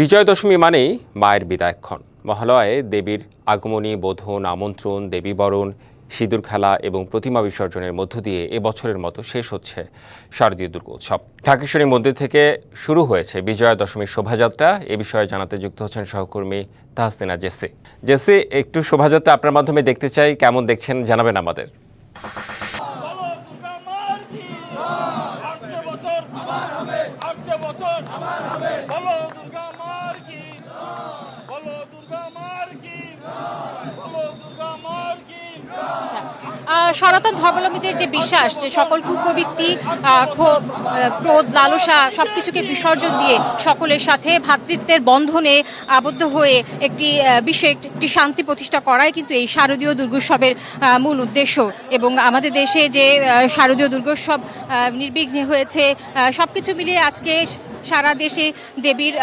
বিজয় দশমী মানেই মায়ের বিদায়ক্ষণ মহালয়ে দেবীর আগমনী, বোধন, আমন্ত্রণ, দেবীবরণ, সিঁদুর খেলা এবং প্রতিমা বিসর্জনের মধ্য দিয়ে এবছরের মতো শেষ হচ্ছে শারদীয় দুর্গোৎসব ঢাকেশ্বরী মন্দির থেকে শুরু হয়েছে বিজয়া দশমীর শোভাযাত্রা। এ বিষয়ে জানাতে যুক্ত হচ্ছেন সহকর্মী তাহসিনা জেসি। জেসি, একটু শোভাযাত্রা আপনার মাধ্যমে দেখতে চাই, কেমন দেখছেন জানাবেন আমাদের। বছর। বলো দুর্গা মার সনাতন ধর্মাবলম্বীদের যে বিশ্বাস, যে সকল কুপ্রবৃত্তি ক্রোধ, লালসা সবকিছুকে বিসর্জন দিয়ে সকলের সাথে ভ্রাতৃত্বের বন্ধনে আবদ্ধ হয়ে একটি বিশ্বে একটি- শান্তি প্রতিষ্ঠা করাই কিন্তু এই শারদীয় দুর্গোৎসবের মূল উদ্দেশ্য। এবং আমাদের দেশে যে শারদীয় দুর্গোৎসব নির্বিঘ্নে হয়েছে সব কিছু মিলিয়ে আজকে সারা দেশে দেবীর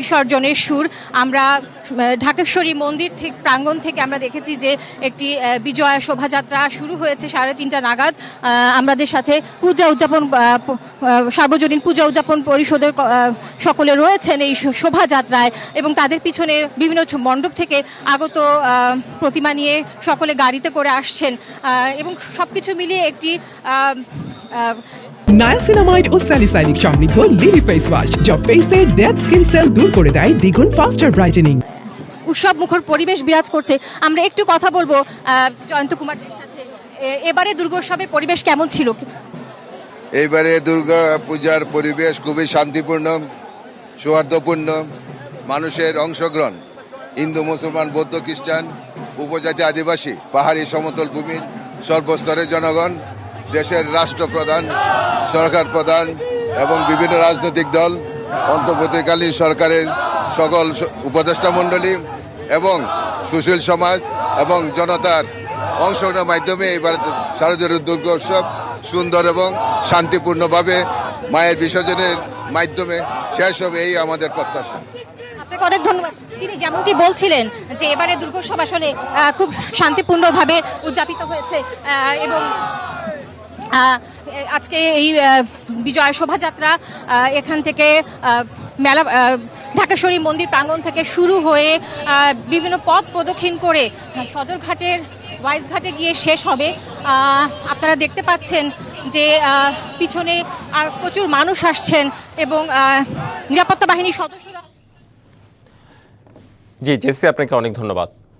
বিসর্জনের সুর। আমরা ঢাকেশ্বরী মন্দির থেকে প্রাঙ্গণ থেকে আমরা দেখেছি যে একটি বিজয়া শোভাযাত্রা শুরু হয়েছে সাড়ে তিনটা নাগাদ। আমাদের সাথে পূজা উদযাপন সার্বজনীন পূজা উদযাপন পরিষদের সকলে রয়েছেন এই শোভাযাত্রায় এবং তাদের পিছনে বিভিন্ন মণ্ডপ থেকে আগত প্রতিমা নিয়ে সকলে গাড়িতে করে আসছেন। এবং সব কিছু মিলিয়ে একটি নায়াসিনামাইড ও স্যালিসাইনিক সমৃদ্ধ লিলি ফেস ওয়াশ যা ফেসের ডেড স্কিন সেল দূর করে দেয় দ্বিগুণ ফাস্টার ব্রাইটেনিং উৎসব মুখর পরিবেশ বিরাজ করছে। আমরা একটু কথা বলব জয়ন্ত কুমারদের সাথে। এবারে দুর্গোৎসবের পরিবেশ কেমন ছিল? এইবারে দুর্গা পূজার পরিবেশ খুবই শান্তিপূর্ণ সৌহার্দ্যপূর্ণ মানুষের অংশগ্রহণ। হিন্দু মুসলমান বৌদ্ধ খ্রিস্টান উপজাতি আদিবাসী পাহাড়ি সমতল ভূমির সর্বস্তরের জনগণ দেশের রাষ্ট্রপ্রধান, সরকার প্রধান এবং বিভিন্ন রাজনৈতিক দল অন্তর্বর্তীকালীন সরকারের সকল উপদেষ্টা মণ্ডলী এবং সুশীল সমাজ এবং জনতার অংশগ্রহণের মাধ্যমে এবার শারদীয় দুর্গোৎসব সুন্দর এবং শান্তিপূর্ণভাবে মায়ের বিসর্জনের মাধ্যমে শেষ হবে এই আমাদের প্রত্যাশা। আপনাকে অনেক ধন্যবাদ। তিনি যেমনটি বলছিলেন যে এবারে দুর্গোৎসব আসলে খুব শান্তিপূর্ণভাবে উদযাপিত হয়েছে এবং আজকে এই বিজয় শোভাযাত্রা এখান থেকে মেলা ঢাকেশ্বরী মন্দির প্রাঙ্গণ থেকে শুরু হয়ে বিভিন্ন পথ প্রদক্ষিণ করে সদরঘাটের ওয়াইজ ঘাটে গিয়ে শেষ হবে। আপনারা দেখতে পাচ্ছেন যে পিছনে আর প্রচুর মানুষ আসছেন এবং নিরাপত্তা বাহিনীর সদস্যরা জি, জেসি, আপনাকে অনেক ধন্যবাদ।